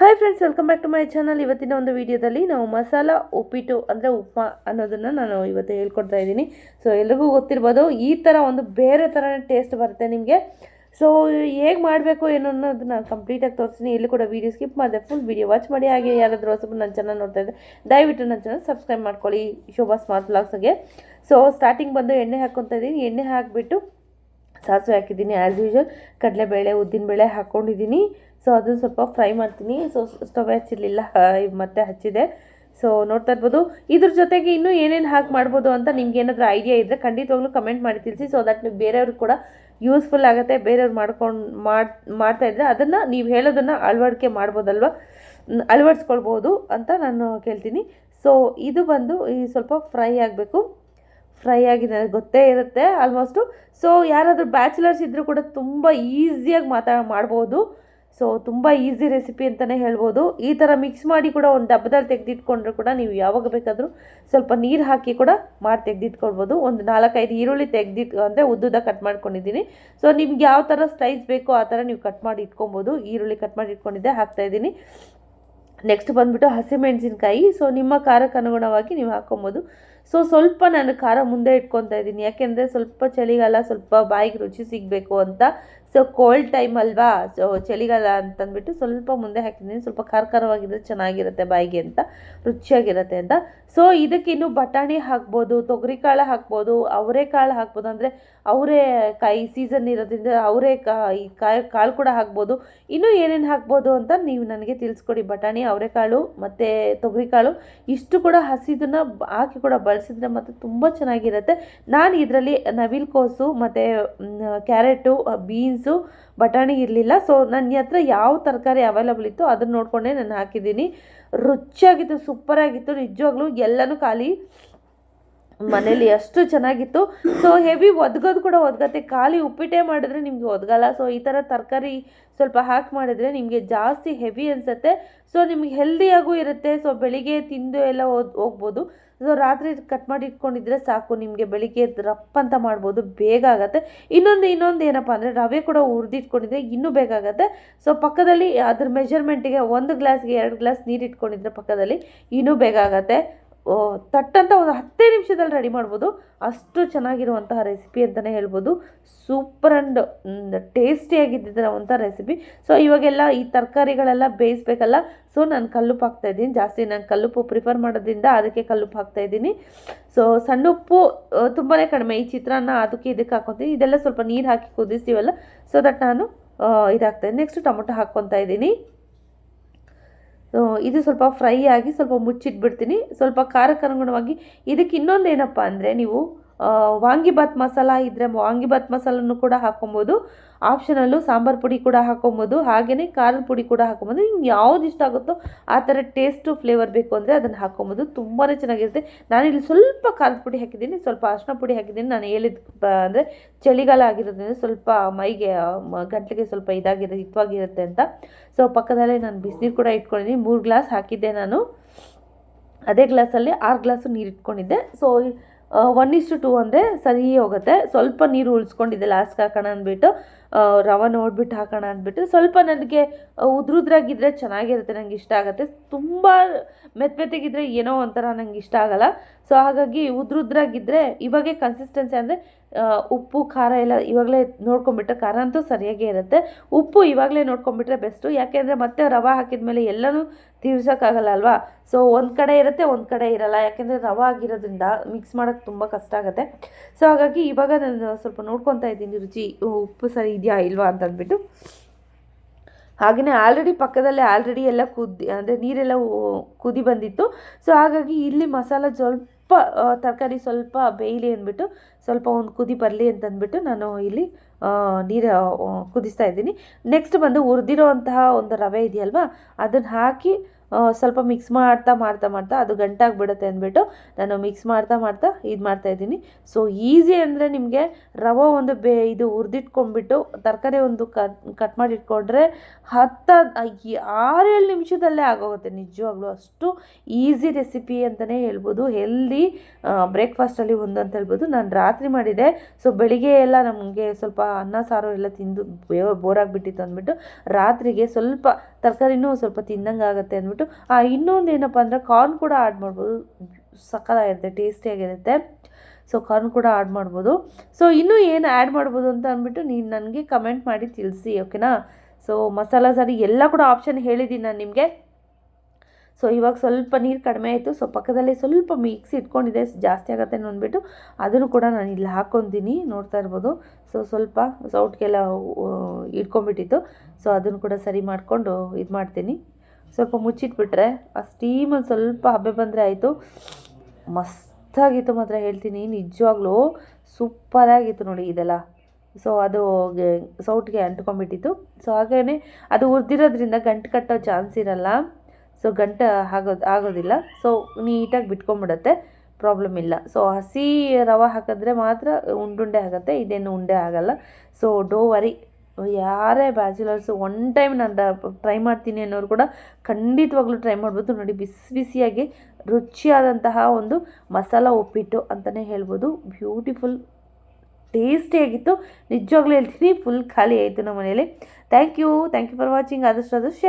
Hi friends welcome back to my channel ಇವತ್ತಿನ ಒಂದು ವಿಡಿಯೋದಲ್ಲಿ ನಾವು ಮಸಾಲ ಉಪ್ಪಿಟ್ಟು ಅಂದರೆ ಉಪ್ಮಾ ಅನ್ನೋದನ್ನು ನಾನು ಇವತ್ತು ಹೇಳ್ಕೊಡ್ತಾ ಇದ್ದೀನಿ. ಸೊ ಎಲ್ರಿಗೂ ಗೊತ್ತಿರ್ಬೋದು, ಈ ಥರ ಒಂದು ಬೇರೆ ಥರನೇ ಟೇಸ್ಟ್ ಬರುತ್ತೆ ನಿಮಗೆ. ಸೊ ಹೇಗೆ ಮಾಡಬೇಕು ಏನು ಅನ್ನೋದು ನಾನು ಕಂಪ್ಲೀಟಾಗಿ ತೋರಿಸ್ತೀನಿ. ಇಲ್ಲಿ ಕೂಡ ವೀಡಿಯೋ ಸ್ಕಿಪ್ ಮಾಡಿದೆ ಫುಲ್ ವೀಡಿಯೋ ವಾಚ್ ಮಾಡಿ. ಹಾಗೆ ಯಾರಾದರೂ ಹೊಸಬರು ನನ್ನ ಚಾನಲ್ ನೋಡ್ತಾ ಇದ್ದರೆ ದಯವಿಟ್ಟು ನನ್ನ ಚಾನಲ್ ಸಬ್ಸ್ಕ್ರೈಬ್ ಮಾಡ್ಕೊಳ್ಳಿ. ಶೋಭಾ ಸ್ಮಾರ್ಟ್ ಬ್ಲಾಗ್ಸ್ಗೆ ಸೊ ಸ್ಟಾರ್ಟಿಂಗ್ ಬಂದು ಎಣ್ಣೆ ಹಾಕ್ಕೊತಾ ಇದ್ದೀನಿ. ಎಣ್ಣೆ ಹಾಕಿಬಿಟ್ಟು ಸಾಸಿವೆ ಹಾಕಿದ್ದೀನಿ ಆ್ಯಸ್ ಯೂಶ್ವಲ್ ಕಡಲೆಬೇಳೆ, ಉದ್ದಿನಬೇಳೆ ಹಾಕ್ಕೊಂಡಿದ್ದೀನಿ ಸೊ ಅದನ್ನು ಸ್ವಲ್ಪ ಫ್ರೈ ಮಾಡ್ತೀನಿ. ಸೊ ಸ್ಟವ್ ಹಚ್ಚಿರಲಿಲ್ಲ ಮತ್ತೆ ಹಚ್ಚಿದೆ. ಸೊ ನೋಡ್ತಾ ಇರ್ಬೋದು. ಇದ್ರ ಜೊತೆಗೆ ಇನ್ನೂ ಏನೇನು ಹಾಕಿ ಮಾಡ್ಬೋದು ಅಂತ ನಿಮ್ಗೆ ಏನಾದರೂ ಐಡಿಯಾ ಇದ್ದರೆ ಖಂಡಿತವಾಗ್ಲೂ ಕಮೆಂಟ್ ಮಾಡಿ ತಿಳಿಸಿ. ಸೊ ದಟ್ ನೀವು ಬೇರೆಯವ್ರಿಗೆ ಕೂಡ ಯೂಸ್ಫುಲ್ ಆಗುತ್ತೆ. ಬೇರೆಯವ್ರು ಮಾಡ್ಕೊಂಡು, ಮಾಡಿ, ಮಾಡ್ತಾ ಇದ್ದರೆ ಅದನ್ನು ನೀವು ಹೇಳೋದನ್ನು ಅಳವಡಿಕೆ ಮಾಡ್ಬೋದಲ್ವ? ಅಳವಡಿಸ್ಕೊಳ್ಬೋದು ಅಂತ ನಾನು ಕೇಳ್ತೀನಿ. ಸೊ ಇದು ಬಂದು ಈ ಸ್ವಲ್ಪ ಫ್ರೈ ಆಗಬೇಕು. ಫ್ರೈ ಆಗಿದೆ ಗೊತ್ತೇ ಇರುತ್ತೆ ಆಲ್ಮೋಸ್ಟು ಸೊ ಯಾರಾದರೂ ಬ್ಯಾಚುಲರ್ಸ್ ಇದ್ದರೂ ಕೂಡ ತುಂಬ ಈಸಿಯಾಗಿ ಮಾತಾ, ಮಾಡ್ಬೋದು. ಸೊ ತುಂಬ ಈಸಿ ರೆಸಿಪಿ ಅಂತಲೇ ಹೇಳ್ಬೋದು. ಈ ಥರ ಮಿಕ್ಸ್ ಮಾಡಿ ಕೂಡ ಒಂದು ಡಬ್ಬದಲ್ಲಿ ತೆಗೆದಿಟ್ಕೊಂಡ್ರೆ ಕೂಡ ನೀವು ಯಾವಾಗ ಬೇಕಾದರೂ ಸ್ವಲ್ಪ ನೀರು ಹಾಕಿ ಕೂಡ ಮಾಡಿ ತೆಗೆದಿಟ್ಕೊಳ್ಬೋದು. ಒಂದು ನಾಲ್ಕೈದು ಈರುಳ್ಳಿ ತೆಗೆದಿಟ್ಟು ಅಂದರೆ ಉದ್ದುದ ಕಟ್ ಮಾಡ್ಕೊಂಡಿದ್ದೀನಿ. ಸೊ ನಿಮ್ಗೆ ಯಾವ ಥರ ಸ್ಲೈಸ್ ಬೇಕೋ ಆ ಥರ ನೀವು ಕಟ್ ಮಾಡಿ ಇಟ್ಕೊಬೋದು ಈರುಳ್ಳಿ ಕಟ್ ಮಾಡಿ ಇಟ್ಕೊಂಡಿದ್ದೆ ಹಾಕ್ತಾಯಿದ್ದೀನಿ ನೆಕ್ಸ್ಟ್ ಬಂದುಬಿಟ್ಟು ಹಸಿಮೆಣಸಿನ್ಕಾಯಿ. ಸೊ ನಿಮ್ಮ ಖಾರಕ್ಕೆ ಅನುಗುಣವಾಗಿ ನೀವು ಹಾಕ್ಕೊಬೋದು ಸೊ ಸ್ವಲ್ಪ ನಾನು ಖಾರ ಮುಂದೆ ಇಟ್ಕೊತಾ ಇದ್ದೀನಿ. ಯಾಕೆಂದರೆ ಸ್ವಲ್ಪ ಚಳಿಗಾಲ ಸ್ವಲ್ಪ ಬಾಯಿಗೆ ರುಚಿ ಸಿಗಬೇಕು ಅಂತ. ಸೊ ಕೋಲ್ಡ್ ಟೈಮ್ ಅಲ್ವಾ? ಸೊ ಚಳಿಗಾಲ ಅಂತಂದ್ಬಿಟ್ಟು ಸ್ವಲ್ಪ ಮುಂದೆ ಹಾಕಿದ್ದೀನಿ. ಸ್ವಲ್ಪ ಖಾರ ಖಾರವಾಗಿದ್ದರೆ ಚೆನ್ನಾಗಿರುತ್ತೆ ಬಾಯಿಗೆ ಅಂತ. ರುಚಿಯಾಗಿರುತ್ತೆ ಅಂತ. ಸೊ ಇದಕ್ಕಿನ್ನು ಬಟಾಣಿ ಹಾಕ್ಬೋದು, ತೊಗರಿಕಾಳು ಹಾಕ್ಬೋದು, ಅವರೆಕಾಳು ಹಾಕ್ಬೋದು. ಅಂದರೆ ಅವರೆಕಾಯಿ ಸೀಸನ್ ಇರೋದ್ರಿಂದ ಅವರೇ ಕಾಯಿ, ಕಾಳು ಕೂಡ ಹಾಕ್ಬೋದು. ಇನ್ನೂ ಏನೇನು ಹಾಕ್ಬೋದು ಅಂತ ನೀವು ನನಗೆ ತಿಳಿಸ್ಕೊಡಿ. ಬಟಾಣಿ, ಅವರೆಕಾಳು ಮತ್ತು ತೊಗರಿಕಾಳು. ಇಷ್ಟು ಕೂಡ ಹಸಿದನ್ನು ಹಾಕಿ ಕೂಡ ಬಳಸಿದ್ರೆ ಮತ್ತು ತುಂಬ ಚೆನ್ನಾಗಿರುತ್ತೆ. ನಾನು ಇದರಲ್ಲಿ ನವಿಲ್ ಕೋಸು, ಮತ್ತು ಕ್ಯಾರೆಟು, ಬೀನ್ಸು, ಬಟಾಣಿ ಇರಲಿಲ್ಲ. ಸೊ ನನ್ನ ಹತ್ರ ಯಾವ ತರಕಾರಿ ಅವೈಲಬಲ್ ಇತ್ತು ಅದನ್ನು ನೋಡಿಕೊಂಡೇ ನಾನು ಹಾಕಿದ್ದೀನಿ. ರುಚಿಯಾಗಿತ್ತು, ಸೂಪರಾಗಿತ್ತು, ನಿಜವಾಗ್ಲೂ ಎಲ್ಲನೂ ಖಾಲಿ. ಮನೇಲಿ ಅಷ್ಟು ಚೆನ್ನಾಗಿತ್ತು. ಸೊ ಹೆವಿ ಒದ್ಗೋದು ಕೂಡ ಒದ್ಗತ್ತೆ. ಖಾಲಿ ಉಪ್ಪಿಟ್ಟೆ ಮಾಡಿದ್ರೆ ನಿಮಗೆ ಒದ್ಗಲ್ಲ. ಸೊ ಈ ಥರ ತರಕಾರಿ ಸ್ವಲ್ಪ ಹಾಕಿ ಮಾಡಿದರೆ ನಿಮಗೆ ಜಾಸ್ತಿ ಹೆವಿ ಅನಿಸುತ್ತೆ. ಸೊ ನಿಮಗೆ ಹೆಲ್ದಿಯಾಗೂ ಇರುತ್ತೆ. ಸೊ ಬೆಳಿಗ್ಗೆ ತಿಂದು ಎಲ್ಲ ಓದ್ ಹೋಗ್ಬೋದು. ಸೊ ರಾತ್ರಿ ಕಟ್ ಮಾಡಿ ಇಟ್ಕೊಂಡಿದ್ರೆ ಸಾಕು. ನಿಮಗೆ ಬೆಳಿಗ್ಗೆ ರಪ್ ಅಂತ ಮಾಡ್ಬೋದು. ಬೇಗ ಆಗುತ್ತೆ. ಇನ್ನೊಂದು ಇನ್ನೊಂದು ಏನಪ್ಪ ಅಂದರೆ ರವೆ ಕೂಡ ಹುರಿದಿಟ್ಕೊಂಡಿದ್ರೆ ಇನ್ನೂ ಬೇಗ ಆಗುತ್ತೆ. ಸೊ ಪಕ್ಕದಲ್ಲಿ ಅದ್ರ ಮೆಜರ್ಮೆಂಟಿಗೆ ಒಂದು ಗ್ಲಾಸ್ಗೆ ಎರಡು ಗ್ಲಾಸ್ ನೀರು ಇಟ್ಕೊಂಡಿದ್ರೆ ಪಕ್ಕದಲ್ಲಿ ಇನ್ನೂ ಬೇಗ ಆಗುತ್ತೆ. ತಟ್ಟಂತ ಒಂದು ಹತ್ತೇ ನಿಮಿಷದಲ್ಲಿ ರೆಡಿ ಮಾಡ್ಬೋದು. ಅಷ್ಟು ಚೆನ್ನಾಗಿರುವಂತಹ ರೆಸಿಪಿ ಅಂತಲೇ ಹೇಳ್ಬೋದು. ಸೂಪರ್ ಆ್ಯಂಡ್ ಟೇಸ್ಟಿಯಾಗಿದ್ದಿರುವಂಥ ರೆಸಿಪಿ ಸೊ ಇವಾಗೆಲ್ಲ ಈ ತರಕಾರಿಗಳೆಲ್ಲ ಬೇಯಿಸ್ಬೇಕಲ್ಲ ಸೊ ನಾನು ಕಲ್ಲುಪ್ಪು ಹಾಕ್ತಾ ಇದ್ದೀನಿ. ಜಾಸ್ತಿ ನಾನು ಕಲ್ಲುಪ್ಪು ಪ್ರಿಫರ್ ಮಾಡೋದ್ರಿಂದ ಅದಕ್ಕೆ ಕಲ್ಲುಪ್ಪು ಹಾಕ್ತಾ ಇದ್ದೀನಿ. ಸೊ ಸಣ್ಣ ಉಪ್ಪು ತುಂಬಾ ಕಡಿಮೆ. ಈ ಚಿತ್ರಾನ್ನ ಅದಕ್ಕೆ ಇದಕ್ಕೆ ಹಾಕ್ಕೊತೀನಿ ಇದೆಲ್ಲ ಸ್ವಲ್ಪ ನೀರು ಹಾಕಿ ಕುದಿಸ್ತೀವಲ್ಲ ಸೊ ದಟ್ ನಾನು ಇದಾಗ್ತಾಯಿದ್ದೀನಿ ನೆಕ್ಸ್ಟ್ ಟೊಮೊಟೊ ಹಾಕ್ಕೊತಾ ಇದ್ದೀನಿ. ಇದು ಸ್ವಲ್ಪ ಫ್ರೈ ಆಗಿ ಸ್ವಲ್ಪ ಮುಚ್ಚಿಟ್ಬಿಡ್ತೀನಿ. ಸ್ವಲ್ಪ ಖಾರಕ್ಕೆ ಅನುಗುಣವಾಗಿ ಇದಕ್ಕೆ ಇನ್ನೊಂದು ಏನಪ್ಪ ಅಂದರೆ ನೀವು ವಾಂಗಿಬಾತ್ ಮಸಾಲ ಇದ್ದರೆ ವಾಂಗಿಬಾತ್ ಮಸಾಲನ್ನು ಕೂಡ ಹಾಕೊಬೋದು. ಆಪ್ಷನಲ್ಲೂ ಸಾಂಬಾರು ಪುಡಿ ಕೂಡ ಹಾಕೊಬೋದು. ಹಾಗೆಯೇ ಖಾರದ ಪುಡಿ ಕೂಡ ಹಾಕೊಬೋದು. ನಿಮ್ಗೆ ಯಾವ್ದು ಇಷ್ಟ ಆಗುತ್ತೋ ಆ ಥರ ಟೇಸ್ಟು ಫ್ಲೇವರ್ ಬೇಕು ಅಂದರೆ ಅದನ್ನು ಹಾಕೊಬೋದು. ತುಂಬಾ ಚೆನ್ನಾಗಿರುತ್ತೆ. ನಾನಿಲ್ಲಿ ಸ್ವಲ್ಪ ಖಾರದ ಪುಡಿ ಹಾಕಿದ್ದೀನಿ. ಸ್ವಲ್ಪ ಅರ್ಶಿನ ಪುಡಿ ಹಾಕಿದ್ದೀನಿ. ನಾನು ಹೇಳಿದ ಅಂದರೆ ಚಳಿಗಾಲ ಆಗಿರೋದ್ರಿಂದ ಸ್ವಲ್ಪ ಮೈಗೆ ಗಂಟಲಿಗೆ ಸ್ವಲ್ಪ ಇದಾಗಿರೋ ಹಿತವಾಗಿರುತ್ತೆ ಅಂತ. ಸೊ ಪಕ್ಕದಲ್ಲೇ ನಾನು ಬಿಸಿನೀರು ಕೂಡ ಇಟ್ಕೊಂಡಿದ್ದೀನಿ. ಮೂರು ಗ್ಲಾಸ್ ಹಾಕಿದ್ದೆ ನಾನು. ಅದೇ ಗ್ಲಾಸಲ್ಲಿ ಆರು ಗ್ಲಾಸು ನೀರು ಇಟ್ಕೊಂಡಿದ್ದೆ. ಸೊ ಒನ್ ಇಸ್ಟು ಟೂ ಅಂದರೆ ಸರಿ ಹೋಗುತ್ತೆ. ಸ್ವಲ್ಪ ನೀರು ಉಳಿಸ್ಕೊಂಡಿದ್ದೆ ಲಾಸ್ಟ್ಗೆ ಹಾಕೋಣ ಅಂದ್ಬಿಟ್ಟು. ರವೆ ನೋಡ್ಬಿಟ್ಟು ಹಾಕೋಣ ಅಂದ್ಬಿಟ್ಟು ಸ್ವಲ್ಪ ನನಗೆ ಉದ್ರುದ್ರಾಗಿದ್ದರೆ ಚೆನ್ನಾಗಿರುತ್ತೆ, ನಂಗೆ ಇಷ್ಟ ಆಗುತ್ತೆ. ತುಂಬ ಮೆತ್ತ ಮೆತ್ತಗಿದ್ರೆ ಏನೋ ಒಂಥರ ನಂಗೆ ಇಷ್ಟ ಆಗಲ್ಲ. ಸೊ ಹಾಗಾಗಿ ಉದ್ರುದ್ರಾಗಿದ್ದರೆ ಇವಾಗೆ ಕನ್ಸಿಸ್ಟೆನ್ಸಿ ಅಂದರೆ ಉಪ್ಪು, ಖಾರ ಎಲ್ಲ ಇವಾಗಲೇ ನೋಡ್ಕೊಂಬಿಟ್ರೆ ಖಾರ ಅಂತೂ ಸರಿಯಾಗೇ ಇರುತ್ತೆ. ಉಪ್ಪು ಇವಾಗಲೇ ನೋಡ್ಕೊಂಬಿಟ್ರೆ ಬೆಸ್ಟು ಯಾಕೆಂದರೆ ಮತ್ತೆ ರವೆ ಹಾಕಿದ್ಮೇಲೆ ಎಲ್ಲನೂ ತೀರ್ಸೋಕ್ಕಾಗಲ್ಲ ಅಲ್ವಾ? ಸೊ ಒಂದು ಕಡೆ ಇರುತ್ತೆ, ಒಂದು ಕಡೆ ಇರಲ್ಲ. ಯಾಕೆಂದರೆ ರವೆ ಆಗಿರೋದ್ರಿಂದ ಮಿಕ್ಸ್ ಮಾಡೋಕ್ಕೆ ತುಂಬ ಕಷ್ಟ ಆಗುತ್ತೆ. ಸೊ ಹಾಗಾಗಿ ಇವಾಗ ನಾನು ಸ್ವಲ್ಪ ನೋಡ್ಕೊತಾ ಇದ್ದೀನಿ ರುಚಿ, ಉಪ್ಪು ಸರಿ ಇದೆಯಾ ಇಲ್ವಾ ಅಂತ ಅಂದ್ಬಿಟ್ಟು ಹಾಗೆಯೇ ಆಲ್ರೆಡಿ ಪಕ್ಕದಲ್ಲೇ ಆಲ್ರೆಡಿ ಎಲ್ಲ ಕುದಿ ಅಂದರೆ ನೀರೆಲ್ಲ ಕುದಿ ಬಂದಿತ್ತು. ಸೊ ಹಾಗಾಗಿ ಇಲ್ಲಿ ಮಸಾಲ ಸ್ವಲ್ಪ ತರಕಾರಿ ಸ್ವಲ್ಪ ಬೇಯಲಿ ಅಂದ್ಬಿಟ್ಟು, ಸ್ವಲ್ಪ ಒಂದು ಕುದಿ ಬರಲಿ ಅಂತಂದ್ಬಿಟ್ಟು ನಾನು ಇಲ್ಲಿ ನೀರು ಕುದಿಸ್ತಾ ಇದ್ದೀನಿ. ನೆಕ್ಸ್ಟ್ ಬಂದು ಹುರಿದಿರೋಂತಹ ಒಂದು ರವೆ ಇದೆಯಲ್ವಾ, ಅದನ್ನು ಹಾಕಿ ಸ್ವಲ್ಪ ಮಿಕ್ಸ್ ಮಾಡ್ತಾ ಮಾಡ್ತಾ ಮಾಡ್ತಾ ಅದು ಗಂಟಾಗ್ಬಿಡುತ್ತೆ ಅಂದ್ಬಿಟ್ಟು ನಾನು ಮಿಕ್ಸ್ ಮಾಡ್ತಾ ಮಾಡ್ತಾ ಇದು ಮಾಡ್ತಾ ಇದ್ದೀನಿ. ಸೊ ಈಸಿ ಅಂದರೆ ನಿಮಗೆ ರವೆ ಒಂದು ಬೇ, ಇದು ಹುರಿದಿಟ್ಕೊಂಡ್ಬಿಟ್ಟು ತರಕಾರಿ ಒಂದು ಕಟ್ ಕಟ್ ಮಾಡಿ ಇಟ್ಕೊಂಡ್ರೆ ಹತ್ತು ಆರೇಳು ನಿಮಿಷದಲ್ಲೇ ಆಗೋಗುತ್ತೆ. ನಿಜವಾಗ್ಲೂ ಅಷ್ಟು ಈಸಿ ರೆಸಿಪಿ ಅಂತಲೇ ಹೇಳ್ಬೋದು. ಹೆಲ್ದಿ ಬ್ರೇಕ್ಫಾಸ್ಟಲ್ಲಿ ಒಂದು ಅಂತ ಹೇಳ್ಬೋದು. ನಾನು ರಾತ್ರಿ ಮಾಡಿದೆ. ಸೊ ಬೆಳಿಗ್ಗೆ ಎಲ್ಲ ನಮಗೆ ಸ್ವಲ್ಪ ಅನ್ನ, ಸಾರು ಎಲ್ಲ ತಿಂದು ಬೋರಾಗಿಬಿಟ್ಟಿತ್ತು ಅಂದ್ಬಿಟ್ಟು ರಾತ್ರಿಗೆ ಸ್ವಲ್ಪ ತರಕಾರಿನೂ ಸ್ವಲ್ಪ ತಿಂದಂಗೆ ಆಗುತ್ತೆ ಅಂದ್ಬಿಟ್ಟು, ಆ ಇನ್ನೊಂದು ಏನಪ್ಪ ಅಂದರೆ ಕಾರ್ನ್ ಕೂಡ ಆ್ಯಡ್ ಮಾಡ್ಬೋದು. ಸಕ್ಕತ್ತಾಗಿರುತ್ತೆ ಟೇಸ್ಟಿಯಾಗಿರುತ್ತೆ ಸೊ ಕಾರ್ನ್ ಕೂಡ ಆ್ಯಡ್ ಮಾಡ್ಬೋದು. ಸೊ ಇನ್ನೂ ಏನು ಆ್ಯಡ್ ಮಾಡ್ಬೋದು ಅಂತ ಅಂದ್ಬಿಟ್ಟು ನೀನು ನನಗೆ ಕಮೆಂಟ್ ಮಾಡಿ ತಿಳಿಸಿ ಓಕೆನಾ ಸೊ ಮಸಾಲ ಸಾರಿ ಎಲ್ಲ ಕೂಡ ಆಪ್ಷನ್ ಹೇಳಿದ್ದೀನಿ ನಾನು ನಿಮಗೆ. ಸೊ ಇವಾಗ ಸ್ವಲ್ಪ ನೀರು ಕಡಿಮೆ ಆಯಿತು. ಸೊ ಪಕ್ಕದಲ್ಲಿ ಸ್ವಲ್ಪ ಮಿಕ್ಸ್ ಇಟ್ಕೊಂಡಿದೆ. ಜಾಸ್ತಿ ಆಗುತ್ತೆ ಅಂದ್ಬಿಟ್ಟು ಅದನ್ನು ಕೂಡ ನಾನು ಇಲ್ಲಿ ಹಾಕ್ಕೊತೀನಿ ನೋಡ್ತಾ ಇರ್ಬೋದು. ಸೊ ಸ್ವಲ್ಪ ಸೌಟ್ಗೆಲ್ಲ ಇಟ್ಕೊಂಡ್ಬಿಟ್ಟಿತ್ತು. ಸೊ ಅದನ್ನು ಕೂಡ ಸರಿ ಮಾಡಿಕೊಂಡು ಇದು ಮಾಡ್ತೀನಿ. ಸ್ವಲ್ಪ ಮುಚ್ಚಿಟ್ಬಿಟ್ರೆ ಆ ಸ್ಟೀಮಲ್ಲಿ ಸ್ವಲ್ಪ ಹಬ್ಬೆ ಬಂದರೆ ಆಯಿತು. ಮಸ್ತಾಗಿತ್ತು ಮಾತ್ರ ಹೇಳ್ತೀನಿ. ನಿಜವಾಗ್ಲೂ ಸೂಪರಾಗಿತ್ತು ನೋಡಿ ಇದೆಲ್ಲ. ಸೊ ಅದು ಸೌಟ್ಗೆ ಅಂಟ್ಕೊಂಡ್ಬಿಟ್ಟಿತ್ತು. ಸೊ ಹಾಗೇ ಅದು ಉರಿದಿರೋದ್ರಿಂದ ಗಂಟು ಕಟ್ಟೋ ಚಾನ್ಸ್ ಇರಲ್ಲ. ಸೊ ಗಂಟೆ ಆಗೋದು ಆಗೋದಿಲ್ಲ. ಸೊ ನೀಟಾಗಿ ಬಿಟ್ಕೊಂಡ್ಬಿಡತ್ತೆ ಪ್ರಾಬ್ಲಮ್ ಇಲ್ಲ. ಸೊ ಹಸಿ ರವೆ ಹಾಕಿದ್ರೆ ಮಾತ್ರ ಉಂಡುಂಡೆ ಆಗುತ್ತೆ, ಇದೇನು ಉಂಡೆ ಆಗಲ್ಲ. ಸೊ ಡೋ ವರಿ ಯಾರೇ ಬ್ಯಾಚುಲರ್ಸು ಒನ್ ಟೈಮ್ ನಾನು ಟ್ರೈ ಮಾಡ್ತೀನಿ ಅನ್ನೋರು ಕೂಡ ಖಂಡಿತವಾಗ್ಲೂ ಟ್ರೈ ಮಾಡ್ಬೋದು. ನೋಡಿ, ಬಿಸಿ ಬಿಸಿಯಾಗಿ ರುಚಿಯಾದಂತಹ ಒಂದು ಮಸಾಲ ಉಪ್ಪಿಟ್ಟು ಅಂತಲೇ ಹೇಳ್ಬೋದು. ಬ್ಯೂಟಿಫುಲ್ ಟೇಸ್ಟಿಯಾಗಿತ್ತು ನಿಜವಾಗ್ಲೂ ಹೇಳ್ತೀನಿ ಫುಲ್ ಖಾಲಿ ಆಯಿತು ನಮ್ಮ ಮನೇಲಿ thank you thank you for watching ಆದಷ್ಟು ಆದಷ್ಟು